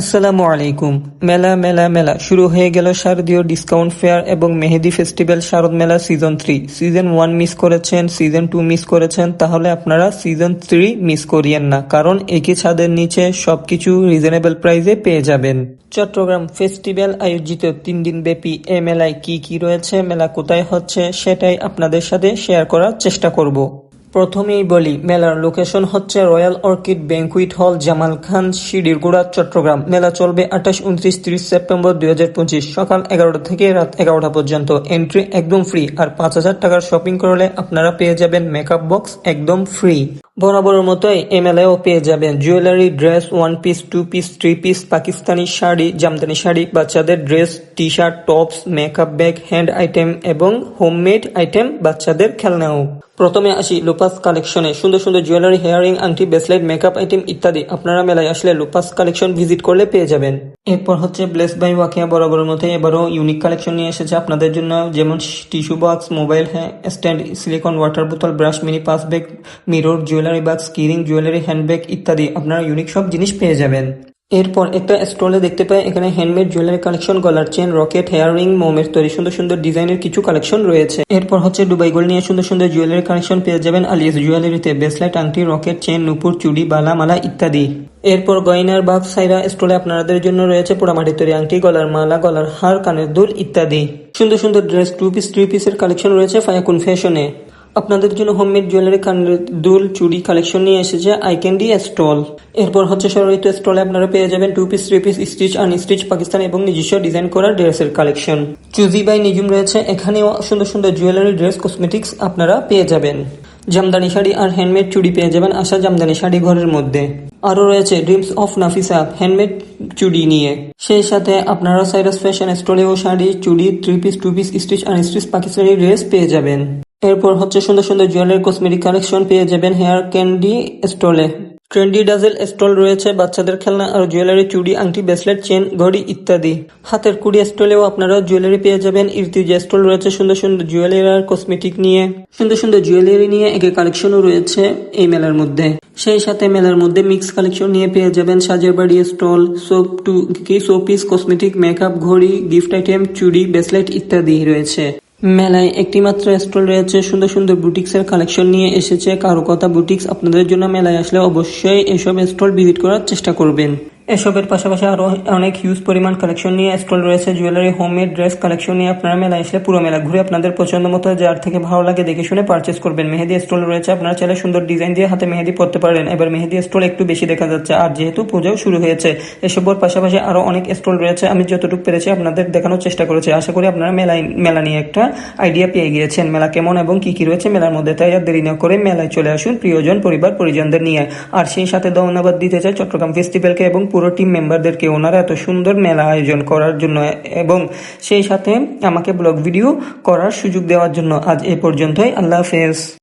আসসালামু আলাইকুম। মেলা মেলা মেলা। শুরু হয়ে গেল শারদীয় ডিসকাউন্ট ফেয়ার এবং মেহেদি ফেস্টিভ্যাল শারদ মেলা season three season one miss করেছেন সিজন টু মিস করেছেন, তাহলে আপনারা সিজন থ্রি মিস করিয়েন না, কারণ একই ছাদের নিচে সবকিছু রিজনেবল প্রাইসে পেয়ে যাবেন। চট্টগ্রাম ফেস্টিভ্যাল আয়োজিত তিন দিন ব্যাপী এ মেলায় কি কি রয়েছে, মেলা কোথায় হচ্ছে, সেটাই আপনাদের সাথে শেয়ার করার চেষ্টা করব। প্রথমেই বলি, মেলার লোকেশন হচ্ছে রয়্যাল অর্কিড ব্যাংকুইট হল, জামাল খান শিডিরগুড়া চট্টগ্রাম। মেলা চলবে আঠাশ, উনত্রিশ, তিরিশ সেপ্টেম্বর দু হাজার পঁচিশ সকাল এগারোটা থেকে রাত এগারোটা পর্যন্ত। এন্ট্রি একদম ফ্রি আর পাঁচ হাজার টাকার শপিং করলে আপনারা পেয়ে যাবেন মেকআপ বক্স একদম ফ্রি বরাবরের মতোই এ মেলায়ও পেয়ে যাবেন। Jewellery, dress, one piece, two piece, three piece, Pakistani sari, Jamdani sari, বাচ্চাদের dress T shirt tops, makeup bag, hand item এবং হোমমেড আইটেম বাচ্চাদের খেলনাও। প্রথমে আসি লুপাস কালেকশনে। সুন্দর সুন্দর জুয়েলারি, হেয়ারিং, আংটি, ব্রেসলেট, মেকআপ আইটেম ইত্যাদি আপনারা মেলায় আসলে লুপাস কালেকশন ভিজিট করলে পেয়ে যাবেন। এরপর হচ্ছে ব্লেস বাই ওয়াকিয়া বরাবরের মতো এবারও ইউনিক কালেকশন নিয়ে এসেছে আপনাদের জন্য। যেমন টিস্যু বক্স, মোবাইল হ্যাঁ স্ট্যান্ড, সিলিকন ওয়াটার বোতল, brush, mini purse bag, mirror, jewellery box keyring jewellery handbag ইত্যাদি আপনারা ইউনিক সব জিনিস পেয়ে যাবেন। এরপর একটা স্টলে দেখতে পাই, এখানে হ্যান্ডমেড জুয়েলারি কালেকশন গলার চেন রকেট হেয়ার রিং মোমের তৈরি, সুন্দর সুন্দর ডিজাইনের কিছু কালেকশন রয়েছে। এরপর হচ্ছে দুবাই গোল্ড নিয়ে সুন্দর সুন্দর জুয়েলারি কালেকশন পেয়ে যাবেন আলিয়াস জুয়েলারিতে ব্রেসলেট আংটি রকেট চেন নুপুর, চুড়ি, বালা, মালা ইত্যাদি। এরপর গয়নার বাগ সাইরা স্টলে আপনাদের জন্য রয়েছে পোড়ামাটির তৈরি আংটি, গলার মালা, গলার হার, কানের দুল ইত্যাদি। সুন্দর সুন্দর ড্রেস টু পিস থ্রি পিসের কালেকশন রয়েছে ফায়াকুন ফ্যাশনে আপনাদের জন্য হোমমেড জুয়েলারি কানের দুল, চুড়ি কালেকশন নিয়ে এসেছে আই ক্যান্ডি স্টল এরপর হচ্ছে সরিত স্টলে আপনারা পেয়ে যাবেন two piece three piece stitch unstitch Pakistan এবং নিজস্ব ডিজাইন করা ড্রেসের কালেকশন চুজি বাই নিজুম রয়েছে। এখানেও সুন্দর সুন্দর জুয়েলারি ড্রেস কসমেটিক্স আপনারা পেয়ে যাবেন। জামদানি শাড়ি আর হ্যান্ডমেড চুড়ি পেয়ে যাবেন আশা জামদানি শাড়ি ঘরের মধ্যে। আরও রয়েছে ড্রিমস অফ নাফিসা হ্যান্ডমেড চুড়ি নিয়ে। সেই সাথে আপনারা সাইরাস ফ্যাশন স্টলেও শাড়ি, চুড়ি three piece two piece stitch unstitch Pakistani dress পেয়ে যাবেন। এরপর হচ্ছে সুন্দর সুন্দর জুয়েলারি কসমেটিক কালেকশন পেয়ে যাবেন হেয়ার ক্যান্ডি স্টলে ট্রেন্ডি ডাজেল স্টল রয়েছে, বাচ্চাদের খেলনা আর জুয়েলারি চুড়ি, আংটি ব্রেসলেট চেন ঘড়ি ইত্যাদি। হাতের কুড়ি স্টলেও আপনারা জুয়েলারি পেয়ে যাবেন। ইরতিজ স্টল রয়েছে সুন্দর সুন্দর জুয়েলারি আর কসমেটিক নিয়ে। সুন্দর সুন্দর জুয়েলারি নিয়ে একে কালেকশনও রয়েছে এই মেলার মধ্যে। সেই সাথে মেলার মধ্যে মিক্স কালেকশন নিয়ে পেয়ে যাবেন সাজের বাড়ি স্টল সোপ টু কি সোপিস কসমেটিক মেকআপ ঘড়ি গিফট আইটেম চুড়ি ব্রেসলেট ইত্যাদি রয়েছে। মেলায় একটি মাত্র স্টল রয়েছে। সুন্দর সুন্দর বুটিক্স এর কালেকশন নিয়ে এসেছে। কারও কথা বুটিক্স আপনাদের জন্য মেলায় আসলে অবশ্যই এসব স্টল ভিজিট করার চেষ্টা করবেন। এসবের পাশাপাশি আরও অনেক হিউজ পরিমাণ কালেকশন নিয়ে স্টল রয়েছে জুয়েলারি হোমমেড ড্রেস কালেকশন নিয়ে আপনারা মেলায় এসে পুরো মেলা ঘুরে আপনাদের পছন্দ মতো যার থেকে ভালো লাগে দেখে শুনে পারচেস করবেন। মেহেদি স্টল রয়েছে, আপনারা চাইলে সুন্দর ডিজাইন দিয়ে হাতে মেহেদি পরতে পারেন। এবার মেহেদি স্টল একটু বেশি দেখা যাচ্ছে, আর যেহেতু পুজোও শুরু হয়েছে, এসবের পাশাপাশি আরও অনেক স্টল রয়েছে, আমি যতটুকু পেরেছি আপনাদের দেখানোর চেষ্টা করেছি। আশা করি আপনারা মেলায়, মেলা নিয়ে একটা আইডিয়া পেয়ে গিয়েছেন। মেলা কেমন এবং কি কি রয়েছে মেলার মধ্যে, তাই আর দেরি না করে মেলায় চলে আসুন প্রিয়জন, পরিবার, পরিজনদের নিয়ে। আর সেই সাথে ধন্যবাদ দিতে চাই চট্টগ্রাম ফেস্টিভ্যালকে এবং পুরো টিম মেম্বারদেরকে ওনারা এত সুন্দর মেলা আয়োজন করার জন্য এবং সেই সাথে আমাকে ব্লগ ভিডিও করার সুযোগ দেওয়ার জন্য আজ এ পর্যন্তই। আল্লাহ হাফেজ।